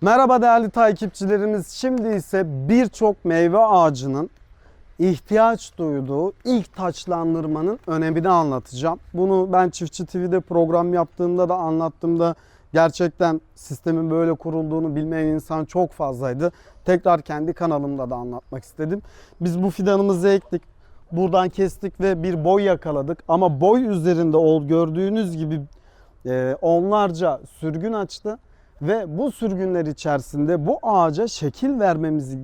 Merhaba değerli takipçilerimiz. Şimdi ise birçok meyve ağacının ihtiyaç duyduğu ilk taçlandırmanın önemini anlatacağım. Bunu ben Çiftçi TV'de program yaptığımda da anlattığımda gerçekten sistemin böyle kurulduğunu bilmeyen insan çok fazlaydı. Tekrar kendi kanalımda da anlatmak istedim. Biz bu fidanımızı ektik. Buradan kestik ve bir boy yakaladık. Ama boy üzerinde ol gördüğünüz gibi e, onlarca sürgün açtı ve bu sürgünler içerisinde bu ağaca şekil vermemizi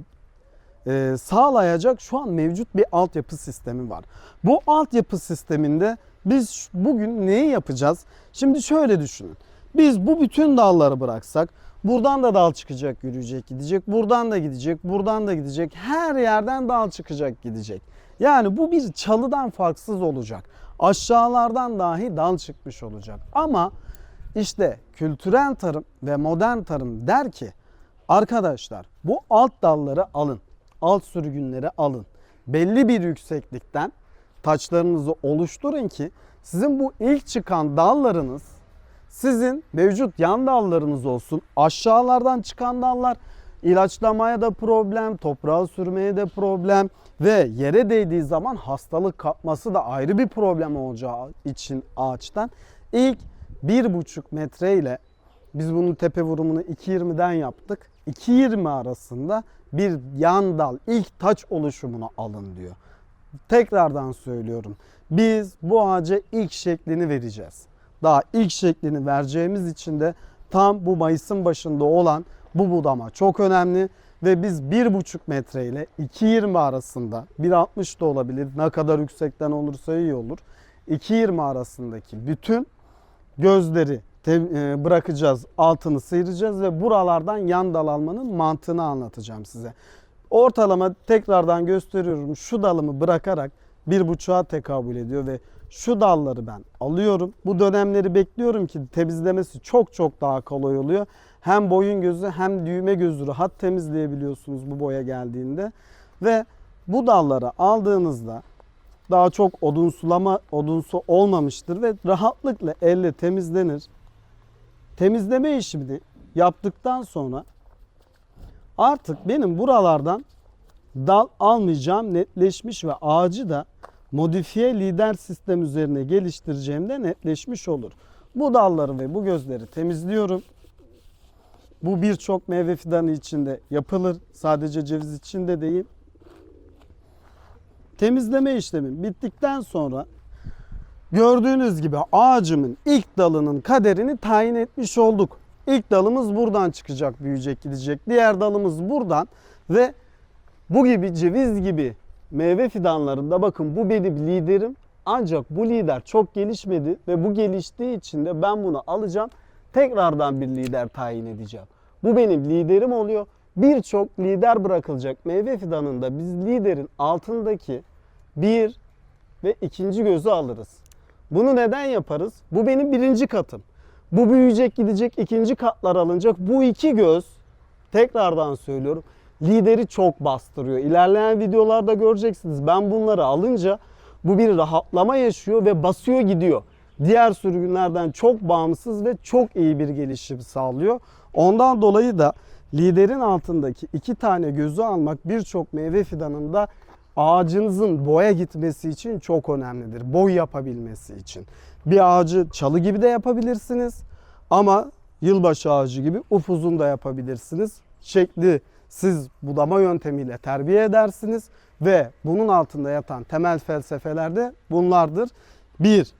e, sağlayacak şu an mevcut bir altyapı sistemi var. Bu altyapı sisteminde biz bugün neyi yapacağız? Şimdi şöyle düşünün. Biz bu bütün dalları bıraksak buradan da dal çıkacak, yürüyecek, gidecek. Buradan da gidecek, buradan da gidecek. Her yerden dal çıkacak, gidecek. Yani bu bir çalıdan farksız olacak. Aşağılardan dahi dal çıkmış olacak. Ama işte kültürel tarım ve modern tarım der ki arkadaşlar bu alt dalları alın. Alt sürgünleri alın. Belli bir yükseklikten taçlarınızı oluşturun ki sizin bu ilk çıkan dallarınız sizin mevcut yan dallarınız olsun. Aşağılardan çıkan dallar ilaçlamaya da problem, toprağa sürmeye de problem ve yere değdiği zaman hastalık kapması da ayrı bir problem olacağı için ağaçtan ilk 1,5 metre ile biz bunun tepe vurumunu 2.20'den yaptık. 2.20 arasında bir yan dal ilk taç oluşumunu alın diyor. Tekrardan söylüyorum. Biz bu ağaca ilk şeklini vereceğiz. Daha ilk şeklini vereceğimiz için de tam bu Mayıs'ın başında olan bu budama çok önemli ve biz 1,5 metre ile 2.20 arasında 1.60 da olabilir ne kadar yüksekten olursa iyi olur. 2.20 arasındaki bütün gözleri e, bırakacağız, altını sıyıracağız ve buralardan yan dal almanın mantığını anlatacağım size. Ortalama tekrardan gösteriyorum. Şu dalımı bırakarak bir buçuğa tekabül ediyor ve şu dalları ben alıyorum. Bu dönemleri bekliyorum ki temizlemesi çok çok daha kolay oluyor. Hem boyun gözü hem düğme gözü rahat temizleyebiliyorsunuz bu boya geldiğinde. Ve bu dalları aldığınızda daha çok odunsulama odunsu olmamıştır ve rahatlıkla elle temizlenir. Temizleme işini yaptıktan sonra artık benim buralardan dal almayacağım netleşmiş ve ağacı da modifiye lider sistem üzerine geliştireceğim de netleşmiş olur. Bu dalları ve bu gözleri temizliyorum. Bu birçok meyve fidanı içinde yapılır. Sadece ceviz içinde değil. Temizleme işlemi bittikten sonra gördüğünüz gibi ağacımın ilk dalının kaderini tayin etmiş olduk. İlk dalımız buradan çıkacak, büyüyecek, gidecek. Diğer dalımız buradan ve bu gibi ceviz gibi meyve fidanlarında bakın bu benim liderim. Ancak bu lider çok gelişmedi ve bu geliştiği için de ben bunu alacağım. Tekrardan bir lider tayin edeceğim. Bu benim liderim oluyor. Birçok lider bırakılacak meyve fidanında biz liderin altındaki bir ve ikinci gözü alırız. Bunu neden yaparız? Bu benim birinci katım. Bu büyüyecek gidecek ikinci katlar alınacak. Bu iki göz tekrardan söylüyorum lideri çok bastırıyor. İlerleyen videolarda göreceksiniz. Ben bunları alınca bu bir rahatlama yaşıyor ve basıyor gidiyor. Diğer sürgünlerden çok bağımsız ve çok iyi bir gelişim sağlıyor. Ondan dolayı da liderin altındaki iki tane gözü almak birçok meyve fidanında ağacınızın boya gitmesi için çok önemlidir. Boy yapabilmesi için. Bir ağacı çalı gibi de yapabilirsiniz ama yılbaşı ağacı gibi upuzun da yapabilirsiniz. Şekli siz budama yöntemiyle terbiye edersiniz ve bunun altında yatan temel felsefeler de bunlardır. 1.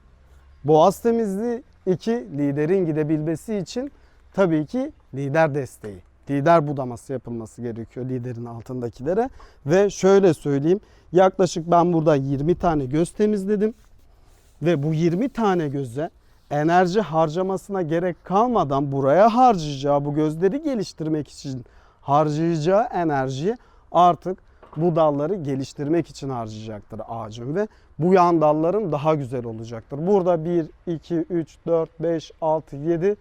Boğaz temizliği. 2. Liderin gidebilmesi için tabii ki lider desteği. Lider budaması yapılması gerekiyor liderin altındakilere. Ve şöyle söyleyeyim. Yaklaşık ben burada 20 tane göz temizledim. Ve bu 20 tane göze enerji harcamasına gerek kalmadan buraya harcayacağı bu gözleri geliştirmek için harcayacağı enerjiyi artık bu dalları geliştirmek için harcayacaktır ağacın ve bu yan dalların daha güzel olacaktır. Burada 1, 2, 3, 4, 5, 6, 7,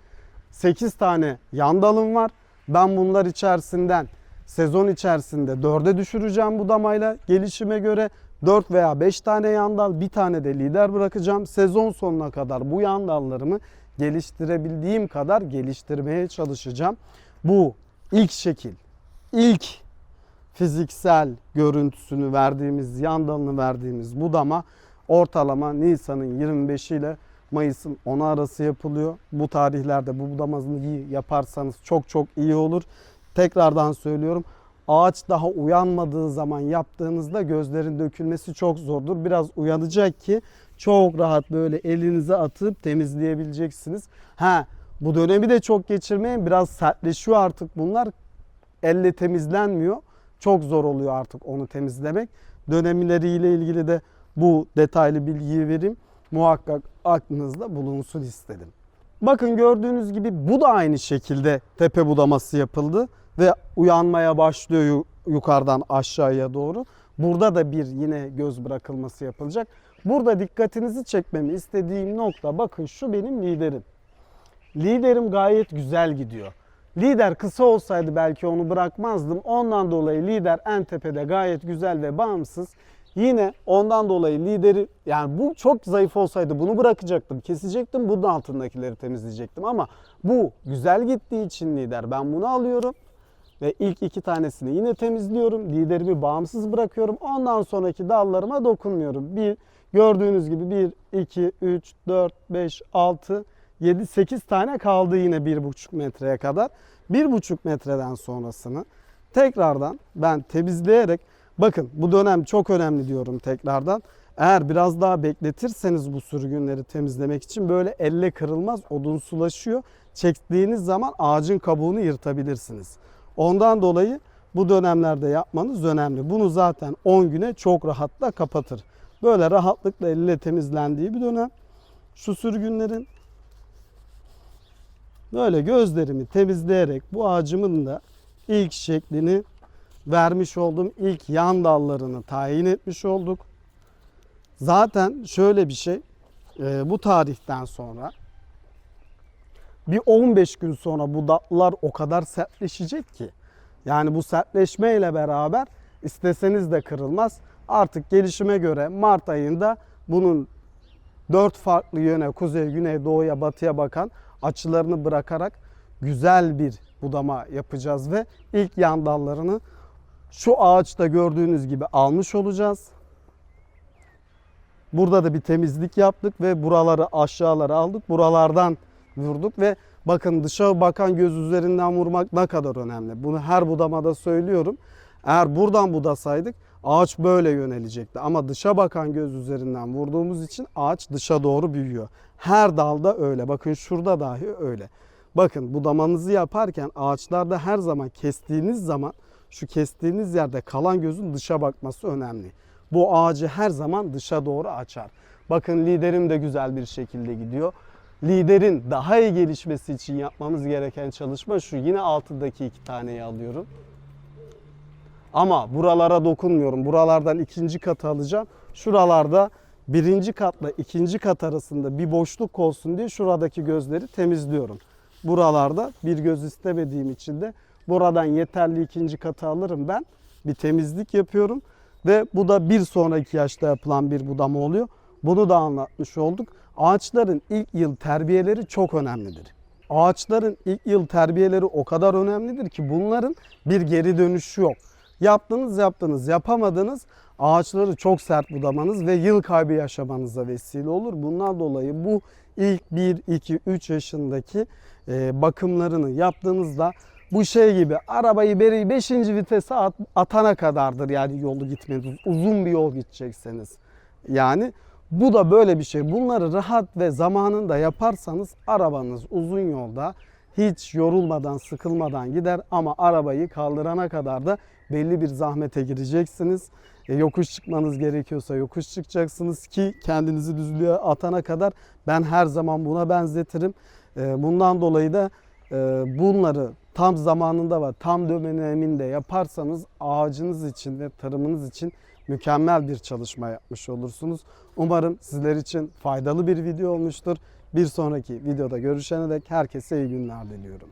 8 tane yan dalım var. Ben bunlar içerisinden sezon içerisinde 4'e düşüreceğim budamayla gelişime göre. 4 veya 5 tane yan dal, bir tane de lider bırakacağım. Sezon sonuna kadar bu yan dallarımı geliştirebildiğim kadar geliştirmeye çalışacağım. Bu ilk şekil, ilk fiziksel görüntüsünü verdiğimiz, yan dalını verdiğimiz budama ortalama Nisan'ın 25 ile Mayıs'ın 10'u arası yapılıyor. Bu tarihlerde bu budamasını yaparsanız çok çok iyi olur. Tekrardan söylüyorum. Ağaç daha uyanmadığı zaman yaptığınızda gözlerin dökülmesi çok zordur. Biraz uyanacak ki çok rahat böyle elinize atıp temizleyebileceksiniz. Ha bu dönemi de çok geçirmeyin. Biraz sertleşiyor artık bunlar. Elle temizlenmiyor. Çok zor oluyor artık onu temizlemek. Dönemleriyle ilgili de bu detaylı bilgiyi vereyim. Muhakkak aklınızda bulunsun istedim. Bakın gördüğünüz gibi bu da aynı şekilde tepe budaması yapıldı ve uyanmaya başlıyor yu- yukarıdan aşağıya doğru. Burada da bir yine göz bırakılması yapılacak. Burada dikkatinizi çekmemi istediğim nokta bakın şu benim liderim. Liderim gayet güzel gidiyor. Lider kısa olsaydı belki onu bırakmazdım. Ondan dolayı lider en tepede gayet güzel ve bağımsız. Yine ondan dolayı lideri yani bu çok zayıf olsaydı bunu bırakacaktım, kesecektim. Bunun altındakileri temizleyecektim ama bu güzel gittiği için lider ben bunu alıyorum ve ilk iki tanesini yine temizliyorum. Liderimi bağımsız bırakıyorum. Ondan sonraki dallarıma dokunmuyorum. Bir gördüğünüz gibi 1 2 3 4 5 6 7 8 tane kaldı yine 1,5 metreye kadar. 1,5 metreden sonrasını tekrardan ben temizleyerek bakın bu dönem çok önemli diyorum tekrardan. Eğer biraz daha bekletirseniz bu sürgünleri temizlemek için böyle elle kırılmaz odunsulaşıyor. Çektiğiniz zaman ağacın kabuğunu yırtabilirsiniz. Ondan dolayı bu dönemlerde yapmanız önemli. Bunu zaten 10 güne çok rahatla kapatır. Böyle rahatlıkla elle temizlendiği bir dönem. Şu sürgünlerin böyle gözlerimi temizleyerek bu ağacımın da ilk şeklini vermiş oldum. İlk yan dallarını tayin etmiş olduk. Zaten şöyle bir şey e, bu tarihten sonra bir 15 gün sonra bu dallar o kadar sertleşecek ki. Yani bu sertleşmeyle beraber isteseniz de kırılmaz. Artık gelişime göre Mart ayında bunun dört farklı yöne kuzey, güney, doğuya, batıya bakan açılarını bırakarak güzel bir budama yapacağız ve ilk yan dallarını şu ağaçta gördüğünüz gibi almış olacağız. Burada da bir temizlik yaptık ve buraları aşağılara aldık. Buralardan vurduk ve bakın dışa bakan göz üzerinden vurmak ne kadar önemli. Bunu her budamada söylüyorum. Eğer buradan budasaydık ağaç böyle yönelecekti. Ama dışa bakan göz üzerinden vurduğumuz için ağaç dışa doğru büyüyor. Her dalda öyle. Bakın şurada dahi öyle. Bakın budamanızı yaparken ağaçlarda her zaman kestiğiniz zaman şu kestiğiniz yerde kalan gözün dışa bakması önemli. Bu ağacı her zaman dışa doğru açar. Bakın liderim de güzel bir şekilde gidiyor. Liderin daha iyi gelişmesi için yapmamız gereken çalışma şu. Yine altındaki iki taneyi alıyorum. Ama buralara dokunmuyorum. Buralardan ikinci katı alacağım. Şuralarda birinci katla ikinci kat arasında bir boşluk olsun diye şuradaki gözleri temizliyorum. Buralarda bir göz istemediğim için de buradan yeterli ikinci katı alırım ben. Bir temizlik yapıyorum ve bu da bir sonraki yaşta yapılan bir budama oluyor. Bunu da anlatmış olduk. Ağaçların ilk yıl terbiyeleri çok önemlidir. Ağaçların ilk yıl terbiyeleri o kadar önemlidir ki bunların bir geri dönüşü yok. Yaptınız yaptınız yapamadınız ağaçları çok sert budamanız ve yıl kaybı yaşamanıza vesile olur. Bundan dolayı bu ilk 1, 2, 3 yaşındaki e, bakımlarını yaptığınızda bu şey gibi arabayı beri 5. vitese at- atana kadardır yani yolu gitmeniz. Uzun bir yol gidecekseniz. Yani bu da böyle bir şey. Bunları rahat ve zamanında yaparsanız arabanız uzun yolda hiç yorulmadan, sıkılmadan gider ama arabayı kaldırana kadar da belli bir zahmete gireceksiniz. E, yokuş çıkmanız gerekiyorsa yokuş çıkacaksınız ki kendinizi düzlüğe atana kadar ben her zaman buna benzetirim. E, bundan dolayı da bunları tam zamanında ve tam döneminde yaparsanız ağacınız için ve tarımınız için mükemmel bir çalışma yapmış olursunuz. Umarım sizler için faydalı bir video olmuştur. Bir sonraki videoda görüşene dek herkese iyi günler diliyorum.